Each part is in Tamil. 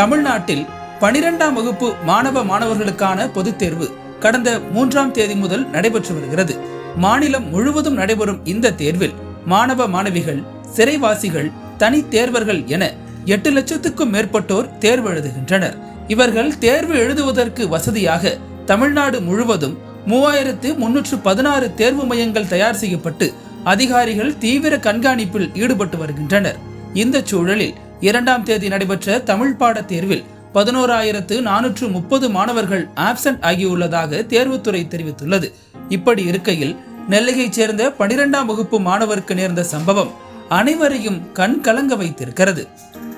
தமிழ்நாட்டில் பனிரெண்டாம் வகுப்பு மாணவ மாணவர்களுக்கான பொதுத் தேர்வு கடந்த மூன்றாம் தேதி முதல் நடைபெற்று வருகிறது. மாநிலம் முழுவதும் நடைபெறும் இந்த தேர்வில் மாணவ மாணவிகள் சிறைவாசிகள் தனி தேர்வர்கள் என எட்டு லட்சத்துக்கும் மேற்பட்டோர் தேர்வு எழுதுகின்றனர். இவர்கள் தேர்வு எழுதுவதற்கு வசதியாக தமிழ்நாடு முழுவதும் மூவாயிரத்து முன்னூற்று பதினாறு தேர்வு மையங்கள் தயார் செய்யப்பட்டு அதிகாரிகள் தீவிர கண்காணிப்பில் ஈடுபட்டு வருகின்றனர். இந்த சூழலில் இரண்டாம் தேதி நடைபெற்ற தமிழ் பாட தேர்வில் பதினோராயிரத்து நானூற்று முப்பது மாணவர்கள் ஆப்சென்ட் ஆகியுள்ளதாக தேர்வுத்துறை தெரிவித்துள்ளது. இப்படி இருக்கையில் நெல்லையைச் சேர்ந்த பனிரெண்டாம் வகுப்பு மாணவருக்கு நேர்ந்த சம்பவம் அனைவரையும் கண் கலங்க வைத்திருக்கிறது.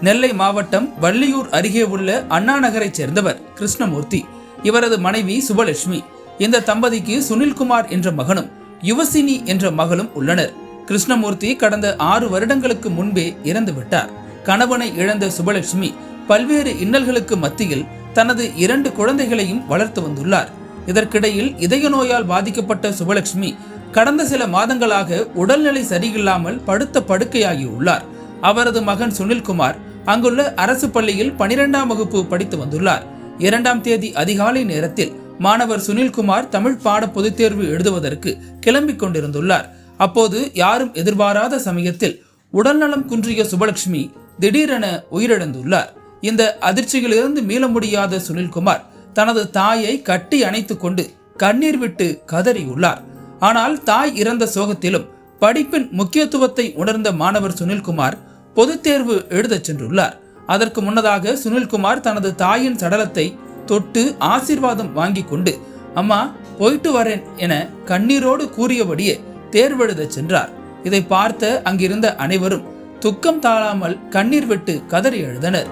நெல்லை மாவட்டம் வள்ளியூர் அருகே உள்ள அண்ணா நகரைச் சேர்ந்தவர் கிருஷ்ணமூர்த்தி இவரது மனைவி சுபலட்சுமி இந்த தம்பதிக்கு சுனில்குமார் என்ற மகனும் யுவசினி என்ற மகளும் உள்ளனர். கிருஷ்ணமூர்த்தி கடந்த ஆறு வருடங்களுக்கு முன்பே இறந்துவிட்டார். கணவனை இழந்த சுபலட்சுமி பல்வேறு இன்னல்களுக்கு மத்தியில் தனது இரண்டு குழந்தைகளையும் வளர்த்து வந்துள்ளார். இதற்கிடையில் இதய நோயால் பாதிக்கப்பட்ட சுபலட்சுமி கடந்த சில மாதங்களாக உடல்நிலை சரியில்லாமல் படுத்த படுக்கையாகி உள்ளார் அவரது மகன் சுனில்குமார் அங்குள்ள அரசு பள்ளியில் பனிரெண்டாம் வகுப்பு படித்து வந்துள்ளார். இரண்டாம் தேதி அதிகாலை நேரத்தில் மாணவர் சுனில்குமார் தமிழ் பாட பொதுத் தேர்வு எழுதுவதற்கு கிளம்பிக் கொண்டிருந்துள்ளார். அப்போது யாரும் எதிர்பாராத சமயத்தில் உடல்நலம் குன்றிய சுபலட்சுமி திடீரென உயிரிழந்துள்ளார். இந்த அதிர்ச்சியிலிருந்து மீள முடியாத சுனில்குமார் தனது தாயை கட்டி அணைத்து கொண்டு கண்ணீர் விட்டு கதறியுள்ளார். ஆனால் தாய் இறந்த சோகத்திலும் படிப்பின் முக்கியத்துவத்தை உணர்ந்த மாணவர் சுனில்குமார் பொதுத் தேர்வு எழுதச் சென்றுள்ளார். அதற்கு முன்னதாக சுனில்குமார் தனது தாயின் சடலத்தை தொட்டு ஆசீர்வாதம் வாங்கி கொண்டு அம்மா போயிட்டு வரேன் என கண்ணீரோடு கூறியபடியே தேர்வெழுதச் சென்றார். இதை பார்த்த அங்கிருந்த அனைவரும் துக்கம் தாழாமல் கண்ணீர் விட்டு கதறி எழுதனர்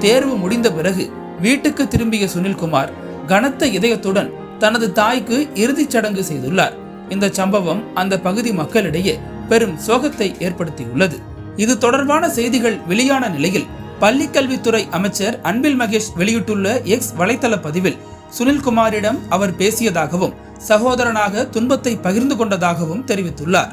தேர்வு முடிந்த பிறகு வீட்டுக்கு திரும்பிய சுனில்குமார் கனத்த இதயத்துடன் தனது தாய்க்கு இறுதிச் சடங்கு செய்துள்ளார். இந்த சம்பவம் அந்த பகுதி மக்களிடையே பெரும் சோகத்தை ஏற்படுத்தியுள்ளது. இது தொடர்பான செய்திகள் வெளியான நிலையில் பள்ளிக்கல்வித்துறை அமைச்சர் அன்பில் மகேஷ் வெளியிட்டுள்ள எக்ஸ் வலைத்தள பதிவில் சுனில்குமாரிடம் அவர் பேசியதாகவும் சகோதரனாக துன்பத்தை பகிர்ந்து கொண்டதாகவும் தெரிவித்துள்ளார்.